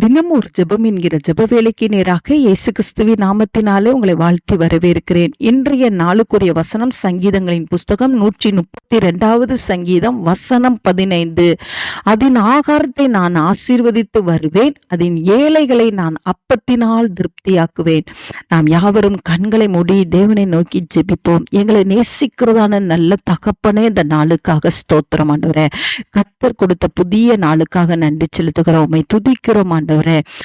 the தினம் ஒரு ஜெபம் என்கிற ஜெப வேலைக்கு நேராக இயேசு கிறிஸ்துவி நாமத்தினாலே உங்களை வாழ்த்தி வரவேற்கிறேன். இன்றைய நாளுக்குரிய வசனம் சங்கீதங்களின் புஸ்தகம் நூற்றி முப்பத்தி ரெண்டாவது சங்கீதம் வசனம் பதினைந்து. அதன் ஆகாரத்தை நான் ஆசீர்வதித்து வருவேன் அதன் ஏழைகளை நான் அப்பத்தினால் திருப்தியாக்குவேன். நாம் யாவரும் கண்களை மூடி தேவனை நோக்கி ஜெபிப்போம். எங்களை நேசிக்கிறதான நல்ல தகப்பனே இந்த நாளுக்காக ஸ்தோத்திரம் ஆண்டவரே. கத்தர் கொடுத்த புதிய நாளுக்காக நன்றி செலுத்துகிறோம். துதிக்கிறோம் ஆண்டவரே.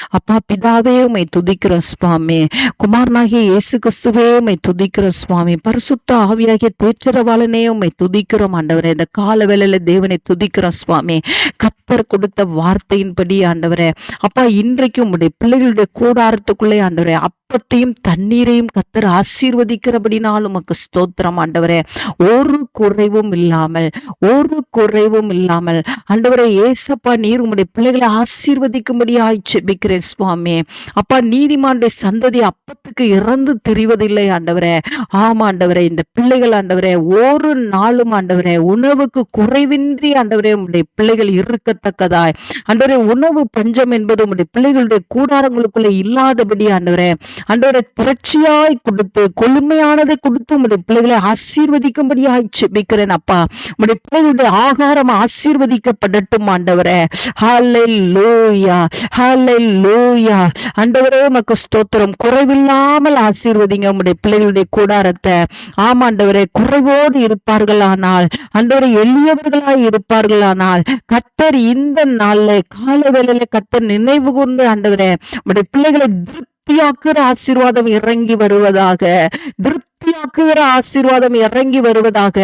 அப்பா பிதாவே உமை துதிக்கிறோம் சுவாமி. குமாரனாகிய இயேசு கிறிஸ்துவே உமை துதிக்கிறோம் சுவாமி. பரிசுத்த ஆவியாகிய தேச்சரவாளனே உம்மை துதிக்கிறோம் ஆண்டவரே. இந்த கால வேலையில தேவனை துதிக்கிறோம் சுவாமி. கத்தர் கொடுத்த வார்த்தையின்படி ஆண்டவரே. அப்பா இன்றைக்கும் உடைய பிள்ளைகளுடைய கூடாரத்துக்குள்ளே ஆண்டவரே அப்பத்தையும் தண்ணீரையும் கத்தர் ஆசீர்வதிக்கிறபடினால் உமக்கு ஸ்தோத்திரம் ஆண்டவரே. ஒரு குறைவும் இல்லாமல் ஒரு குறைவும் இல்லாமல் ஆண்டவரே ஏசப்பா நீர் உங்களுடைய பிள்ளைகளை ஆசீர்வதிக்கும்படியாய் செபிக்கிறேன் சுவாமி. அப்பா நீதிமானுடைய சந்ததி அப்பத்துக்கு இறந்து தெரிவதில்லை ஆண்டவரே. ஆமா ஆண்டவரே இந்த பிள்ளைகள் ஆண்டவரே ஒரு நாளும் ஆண்டவரே உணவுக்கு குறைவின்றி ஆண்டவரே உங்களுடைய பிள்ளைகள் இருக்கத்தக்கதாய். ஆண்டவரே உணவு பஞ்சம் என்பது உங்களுடைய பிள்ளைகளுடைய கூடாரங்களுக்குள்ளே இல்லாதபடி ஆண்டவரே அன்றோட திரட்சியாய் கொடுத்து கொழுமையானதை கொடுத்து உங்களுடைய பிள்ளைகளை ஆசீர்வதிக்கும்படியாய் செபிக்கிறேன் அப்பா. உங்களுடைய பிள்ளைகளுடைய ஆகாரம் ஆசீர்வதிக்கப்படட்டும் ஆண்டவரே. ஹalleluya ஹalleluya. ஆண்டவரே மக்க ஸ்தோத்திரம். குறைவில்லாமல் ஆசீர்வதிங்க உங்களுடைய பிள்ளைகளுடைய கூடாரத்தை. ஆமாண்டவரே குறைவோடு இருப்பார்களானால் அன்றவரை எளியவர்களாய் இருப்பார்களானால் கத்தர் இந்த நாள்ல கால வேலையில கத்தர் நினைவு கூர்ந்து ஆண்டவரே உங்களுடைய பிள்ளைகளை திருப்தியாக்குற ஆசீர்வாதம் இறங்கி வருவதாக திருப்தியாக்குகிற ஆசீர்வாதம் இறங்கி வருவதாக.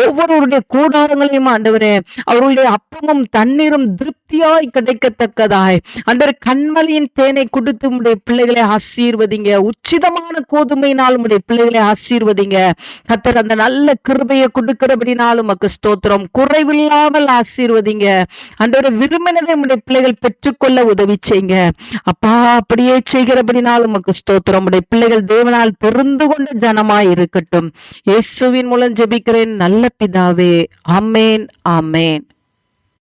ஒவ்வொருவருடைய கூடாரங்களையும் ஆண்டவரே அவருடைய அப்பமும் தண்ணீரும் திருப்தி திருப்தியாய் கிடைக்கத்தக்கதாய். ஆண்டவர் கண்மலையின் தேனை கொடுத்து உடைய பிள்ளைகளை ஆசீர்வதிங்க. உச்சிதமான கோதுமையினால் உடைய பிள்ளைகளை ஆசீர்வதிங்க. கத்தர் அந்த நல்ல கிருபையை கொடுக்கிறபடினாலும் உமக்கு ஸ்தோத்திரம். குறைவில்லாமல் ஆசீர்வதிங்க. அன்றோட விரும்பினதை உடைய பிள்ளைகள் பெற்றுக்கொள்ள உதவி செய்யுங்க அப்பா அப்படியே செய்கிறபடினாலும் உமக்கு ஸ்தோத்திரம். உடைய பிள்ளைகள் தேவனால் தெரிந்து கொண்ட ஜனமாய் இருக்கட்டும். இயேசுவின் மூலம் ஜெபிக்கிறேன். நல்ல பிதாவே. அமேன் அமேன்